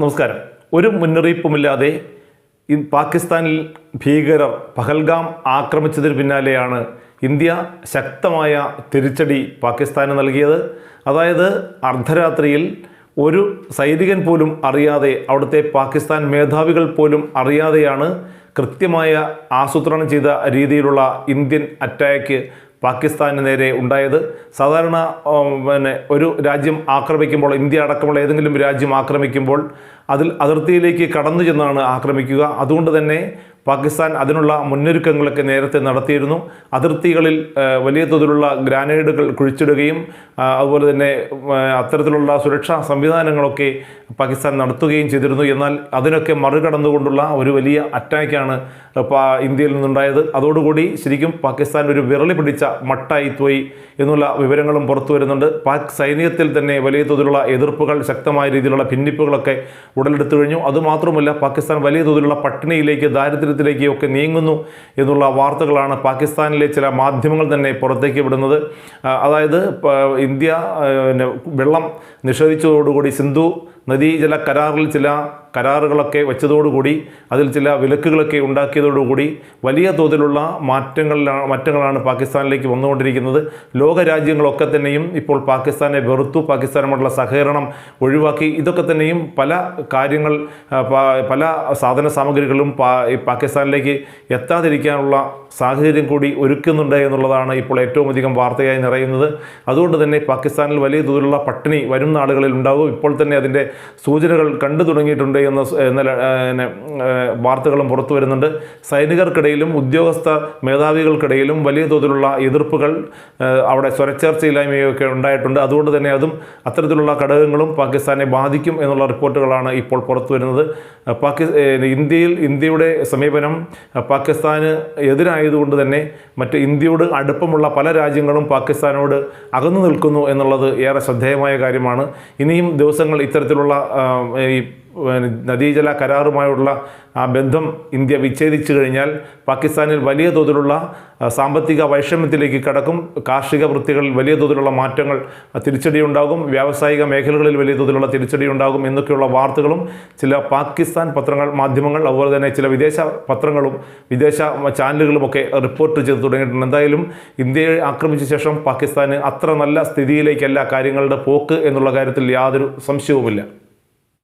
നമസ്കാരം. ഒരു മുന്നറിയിപ്പുമില്ലാതെ പാകിസ്ഥാനിൽ ഭീകരർ പഹൽഗാം ആക്രമിച്ചതിന് പിന്നാലെയാണ് ഇന്ത്യ ശക്തമായ തിരിച്ചടി പാകിസ്ഥാന് നൽകിയത്. അതായത് അർദ്ധരാത്രിയിൽ ഒരു സൈനികൻ പോലും അറിയാതെ അവിടുത്തെ പാകിസ്ഥാൻ മേധാവികൾ പോലും അറിയാതെയാണ് കൃത്യമായ ആസൂത്രണം ചെയ്ത രീതിയിലുള്ള ഇന്ത്യൻ അറ്റാക്ക് പാകിസ്ഥാന് നേരെ ഉണ്ടായത്. സാധാരണ പിന്നെ ഒരു രാജ്യം ആക്രമിക്കുമ്പോൾ ഇന്ത്യ അടക്കമുള്ള ഏതെങ്കിലും രാജ്യം ആക്രമിക്കുമ്പോൾ അതിൽ അതിർത്തിയിലേക്ക് കടന്നു ചെന്നാണ് ആക്രമിക്കുക. അതുകൊണ്ട് തന്നെ പാകിസ്ഥാൻ അതിനുള്ള മുന്നൊരുക്കങ്ങളൊക്കെ നേരത്തെ നടത്തിയിരുന്നു. അതിർത്തികളിൽ വലിയ തോതിലുള്ള ഗ്രാനേഡുകൾ കുഴിച്ചിടുകയും അതുപോലെ തന്നെ അത്തരത്തിലുള്ള സുരക്ഷാ സംവിധാനങ്ങളൊക്കെ പാകിസ്ഥാൻ നടത്തുകയും ചെയ്തിരുന്നു. എന്നാൽ അതിനൊക്കെ മറികടന്നുകൊണ്ടുള്ള ഒരു വലിയ അറ്റാക്കാണ് ഇന്ത്യയിൽ നിന്നുണ്ടായത്. അതോടുകൂടി ശരിക്കും പാകിസ്ഥാൻ ഒരു വിരളി പിടിച്ച മട്ടായി എന്നുള്ള വിവരങ്ങളും പുറത്തു വരുന്നുണ്ട്. പാക് സൈന്യത്തിൽ തന്നെ വലിയ തോതിലുള്ള എതിർപ്പുകൾ ശക്തമായ രീതിയിലുള്ള ഭിന്നിപ്പുകളൊക്കെ ഉടലെടുത്തു കഴിഞ്ഞു. അതുമാത്രമല്ല പാകിസ്ഥാൻ വലിയ തോതിലുള്ള പട്ടിണിയിലേക്ക് ദാരിദ്ര്യത്തിലേക്ക് ഒക്കെ നീങ്ങുന്നു എന്നുള്ള വാർത്തകളാണ് പാകിസ്ഥാനിലെ ചില മാധ്യമങ്ങൾ തന്നെ പുറത്തേക്ക് വിടുന്നത്. അതായത് ഇന്ത്യ വെള്ളം നിഷേധിച്ചതോടുകൂടി സിന്ധു നദീജല കരാറിൽ ചില കരാറുകളൊക്കെ വെച്ചതോടുകൂടി അതിൽ ചില വിലക്കുകളൊക്കെ ഉണ്ടാക്കിയതോടുകൂടി വലിയ തോതിലുള്ള മാറ്റങ്ങളിലാണ് മാറ്റങ്ങളാണ് പാകിസ്ഥാനിലേക്ക് വന്നുകൊണ്ടിരിക്കുന്നത്. ലോകരാജ്യങ്ങളൊക്കെ തന്നെയും ഇപ്പോൾ പാകിസ്ഥാനെ വെറുത്തു പാകിസ്ഥാനുമായിട്ടുള്ള സഹകരണം ഒഴിവാക്കി. ഇതൊക്കെ തന്നെയും പല കാര്യങ്ങൾ പല സാധന സാമഗ്രികളും പാകിസ്ഥാനിലേക്ക് എത്താതിരിക്കാനുള്ള സാഹചര്യം കൂടി ഒരുക്കുന്നുണ്ട് എന്നുള്ളതാണ് ഇപ്പോൾ ഏറ്റവും അധികം വാർത്തയായി നിറയുന്നത്. അതുകൊണ്ട് തന്നെ പാകിസ്ഥാനിൽ വലിയ തോതിലുള്ള പട്ടിണി വരും നാളുകളിൽ ഉണ്ടാകും ഇപ്പോൾ തന്നെ അതിന്റെ സൂചനകൾ കണ്ടു തുടങ്ങിയിട്ടുണ്ട് എന്ന വാർത്തകളും പുറത്തു വരുന്നുണ്ട്. സൈനികർക്കിടയിലും ഉദ്യോഗസ്ഥ മേധാവികൾക്കിടയിലും വലിയ തോതിലുള്ള എതിർപ്പുകൾ അവിടെ സ്വരച്ചേർച്ചയില്ലായ്മയൊക്കെ ഉണ്ടായിട്ടുണ്ട്. അതുകൊണ്ട് തന്നെ അതും അത്തരത്തിലുള്ള ഘടകങ്ങളും പാകിസ്ഥാനെ ബാധിക്കും എന്നുള്ള റിപ്പോർട്ടുകളാണ് ഇപ്പോൾ പുറത്തു വരുന്നത്. പാകി ഇന്ത്യയിൽ ഇന്ത്യയുടെ സമീപനം പാകിസ്ഥാന് എതിരായതുകൊണ്ട് തന്നെ മറ്റ് ഇന്ത്യയോട് അടുപ്പമുള്ള പല രാജ്യങ്ങളും പാകിസ്ഥാനോട് അകന്നു നിൽക്കുന്നു എന്നുള്ളത് ഏറെ ശ്രദ്ധേയമായ കാര്യമാണ്. ഇനിയും ദിവസങ്ങൾ ഇത്തരത്തിലുള്ള ആ, ഈ നദീജല കരാറുമായുള്ള ആ ബന്ധം ഇന്ത്യ വിച്ഛേദിച്ചു കഴിഞ്ഞാൽ പാകിസ്ഥാനിൽ വലിയ തോതിലുള്ള സാമ്പത്തിക വൈഷമ്യത്തിലേക്ക് കടക്കും. കാർഷിക വൃത്തികളിൽ വലിയ തോതിലുള്ള മാറ്റങ്ങൾ തിരിച്ചടിയുണ്ടാകും. വ്യാവസായിക മേഖലകളിൽ വലിയ തോതിലുള്ള തിരിച്ചടി ഉണ്ടാകും എന്നൊക്കെയുള്ള വാർത്തകളും ചില പാകിസ്ഥാൻ പത്രങ്ങൾ മാധ്യമങ്ങൾ അതുപോലെ തന്നെ ചില വിദേശ പത്രങ്ങളും വിദേശ ചാനലുകളുമൊക്കെ റിപ്പോർട്ട് ചെയ്ത് തുടങ്ങിയിട്ടുണ്ട്. എന്തായാലും ഇന്ത്യയെ ആക്രമിച്ച ശേഷം പാകിസ്ഥാന് അത്ര നല്ല സ്ഥിതിയിലേക്കല്ല കാര്യങ്ങളുടെ പോക്ക് എന്നുള്ള കാര്യത്തിൽ യാതൊരു സംശയവുമില്ല.